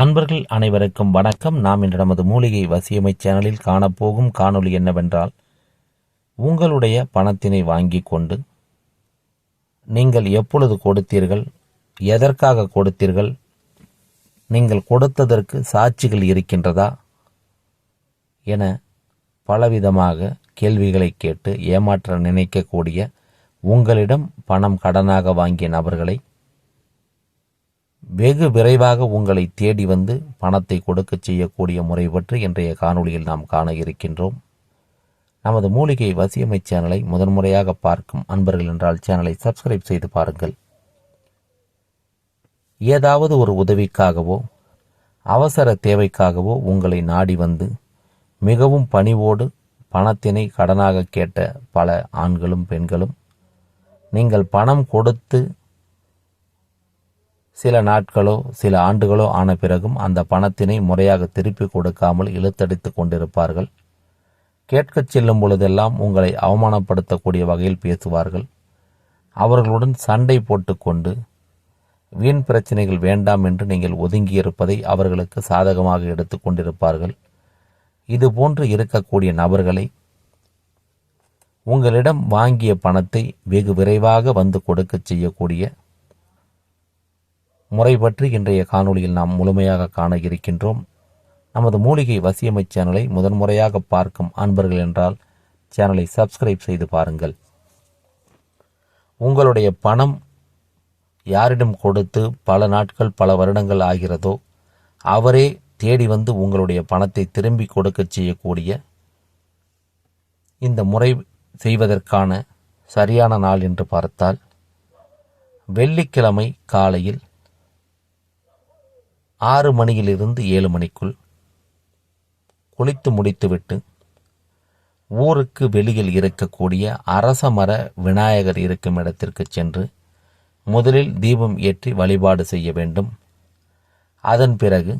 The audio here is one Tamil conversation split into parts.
அன்பர்கள் அனைவருக்கும் வணக்கம். நாம் இன்று நமது மூலிகை வசியமை சேனலில் காணப்போகும் காணொளி என்னவென்றால் உங்களுடைய பணத்தினை வாங்கி கொண்டு நீங்கள் எப்பொழுது கொடுத்தீர்கள் எதற்காக கொடுத்தீர்கள் நீங்கள் கொடுத்ததற்கு சாட்சிகள் இருக்கின்றதா என பலவிதமாக கேள்விகளை கேட்டு ஏமாற்ற நினைக்கக்கூடிய உங்களிடம் பணம் கடனாக வாங்கிய நபர்களை வெகு விரைவாக உங்களை தேடி வந்து பணத்தை கொடுக்க செய்யக்கூடிய முறை பற்றி இன்றைய காணொளியில் நாம் காண இருக்கின்றோம். நமது மூலிகை வசியமை சேனலை முதன்முறையாக பார்க்கும் அன்பர்கள் என்றால் சேனலை சப்ஸ்கிரைப் செய்து பாருங்கள். ஏதாவது ஒரு உதவிக்காகவோ அவசர தேவைக்காகவோ உங்களை நாடி வந்து மிகவும் பணிவோடு பணத்தினை கடனாக கேட்ட பல ஆண்களும் பெண்களும் நீங்கள் பணம் கொடுத்து சில நாட்களோ சில ஆண்டுகளோ ஆன பிறகும் அந்த பணத்தினை முறையாக திருப்பி கொடுக்காமல் இழுத்தடித்து கொண்டிருப்பார்கள். கேட்கச் செல்லும் பொழுதெல்லாம் உங்களை அவமானப்படுத்தக்கூடிய வகையில் பேசுவார்கள். அவர்களுடன் சண்டை போட்டுக்கொண்டு வீண் பிரச்சனைகள் வேண்டாம் என்று நீங்கள் ஒதுங்கியிருப்பதை அவர்களுக்கு சாதகமாக எடுத்து கொண்டிருப்பார்கள். இதுபோன்று இருக்கக்கூடிய நபர்களை உங்களிடம் வாங்கிய பணத்தை வெகு விரைவாக வந்து கொடுக்கச் செய்யக்கூடிய முறை பற்றி இன்றைய காணொளியில் நாம் முழுமையாக காண இருக்கின்றோம். நமது மூலிகை வசியமை சேனலை முதன்முறையாக பார்க்கும் அன்பர்கள் என்றால் சேனலை சப்ஸ்கிரைப் செய்து பாருங்கள். உங்களுடைய பணம் யாரிடம் கொடுத்து பல நாட்கள் பல வருடங்கள் ஆகிறதோ அவரே தேடி வந்து உங்களுடைய பணத்தை திரும்பி கொடுக்க செய்யக்கூடிய இந்த முறை செய்வதற்கான சரியான நாள் என்று பார்த்தால் வெள்ளிக்கிழமை காலையில் ஆறு மணியிலிருந்து ஏழு மணிக்குள் குளித்து முடித்துவிட்டு ஊருக்கு வெளியில் இருக்கக்கூடிய அரச மர விநாயகர் இருக்கும் இடத்திற்கு சென்று முதலில் தீபம் ஏற்றி வழிபாடு செய்ய வேண்டும். அதன் பிறகு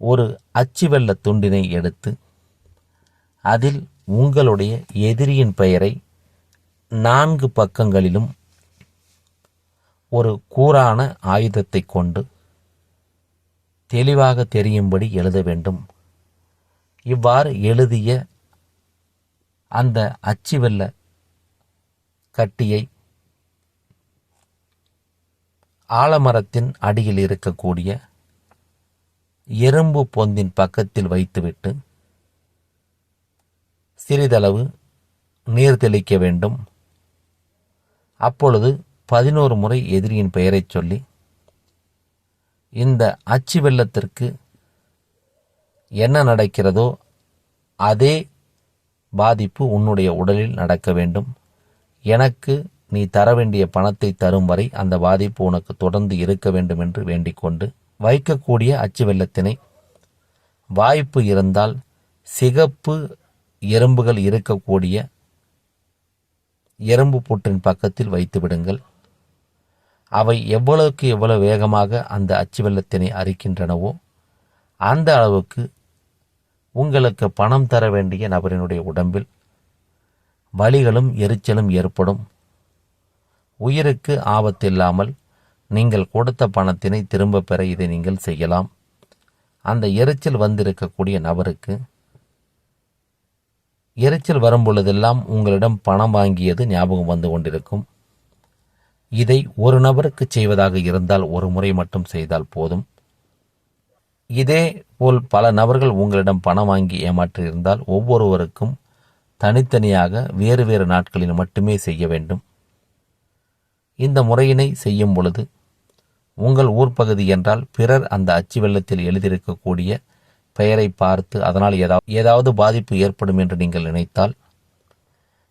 ஒரு அச்சு வெள்ள துண்டினை எடுத்து அதில் உங்களுடைய எதிரியின் பெயரை நான்கு பக்கங்களிலும் ஒரு கூரான ஆயுதத்தை கொண்டு தெளிவாக தெரியும்படி எழுத வேண்டும். இவ்வாறு எழுதிய அந்த அச்சு வெள்ள கட்டியை ஆலமரத்தின் அடியில் இருக்கக்கூடிய எறும்பு பொந்தின் பக்கத்தில் வைத்துவிட்டு சிறிதளவு நீர் தெளிக்க வேண்டும். அப்பொழுது பதினோரு முறை எதிரியின் பெயரைச் சொல்லி இந்த அச்சு வெள்ளத்திற்கு என்ன நடக்கிறதோ அதே பாதிப்பு உன்னுடைய உடலில் நடக்க வேண்டும். எனக்கு நீ தர வேண்டிய பணத்தை தரும் வரை அந்த பாதிப்பு உனக்கு தொடர்ந்து இருக்க வேண்டும் என்று வேண்டிக்கொண்டு வைக்கக்கூடிய அச்சு வெள்ளத்தினை வாய்ப்பு இருந்தால் சிகப்பு எறும்புகள் இருக்கக்கூடிய எறும்பு புற்றின் பக்கத்தில் வைத்து விடுங்கள் அவை எவ்வளவுக்கு எவ்வளவு வேகமாக அந்த அச்சு வெள்ளத்தினை அரிக்கின்றனவோ அந்த அளவுக்கு உங்களுக்கு பணம் தர வேண்டிய நபரினுடைய உடம்பில் வலிகளும் எரிச்சலும் ஏற்படும். உயிருக்கு ஆபத்தில்லாமல் நீங்கள் கொடுத்த பணத்தினை திரும்ப பெற இதை நீங்கள் செய்யலாம். அந்த எரிச்சல் வந்திருக்கக்கூடிய நபருக்கு எரிச்சல் வரும் பொழுதெல்லாம் உங்களிடம் பணம் வாங்கியது ஞாபகம் வந்து கொண்டிருக்கும். இதை ஒரு நபருக்கு செய்வதாக இருந்தால் ஒரு முறை மட்டும் செய்தால் போதும். இதே போல் பல நபர்கள் உங்களிடம் பணம் வாங்கி ஏமாற்றியிருந்தால் ஒவ்வொருவருக்கும் தனித்தனியாக வேறு வேறு நாட்களில் மட்டுமே செய்ய வேண்டும். இந்த முறையினை செய்யும் பொழுது உங்கள் ஊர் பகுதி என்றால் பிறர் அந்த அச்சு வெள்ளத்தில் எழுதியிருக்கக்கூடிய பெயரை பார்த்து அதனால் ஏதாவது ஏதாவது பாதிப்பு ஏற்படும் என்று நீங்கள் நினைத்தால்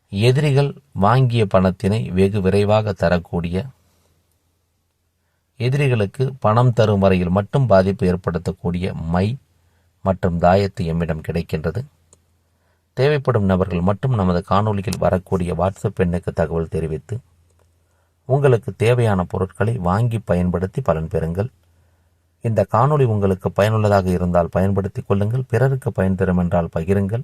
எதிரிகள் வாங்கிய பணத்தினை வெகு விரைவாக தரக்கூடிய எதிரிகளுக்கு பணம் தரும் வரையில் மட்டும் பாதிப்பு ஏற்படுத்தக்கூடிய மை மற்றும் தாயத்து எம்மிடம் கிடைக்கின்றது. தேவைப்படும் நபர்கள் மட்டும் நமது காணொலியில் வரக்கூடிய வாட்ஸ்அப் எண்ணுக்கு தகவல் தெரிவித்து உங்களுக்கு தேவையான பொருட்களை வாங்கி பயன்படுத்தி பலன் பெறுங்கள். இந்த காணொளி உங்களுக்கு பயனுள்ளதாக இருந்தால் பயன்படுத்திக் கொள்ளுங்கள். பிறருக்கு பயன் தரும் என்றால் பகிருங்கள்.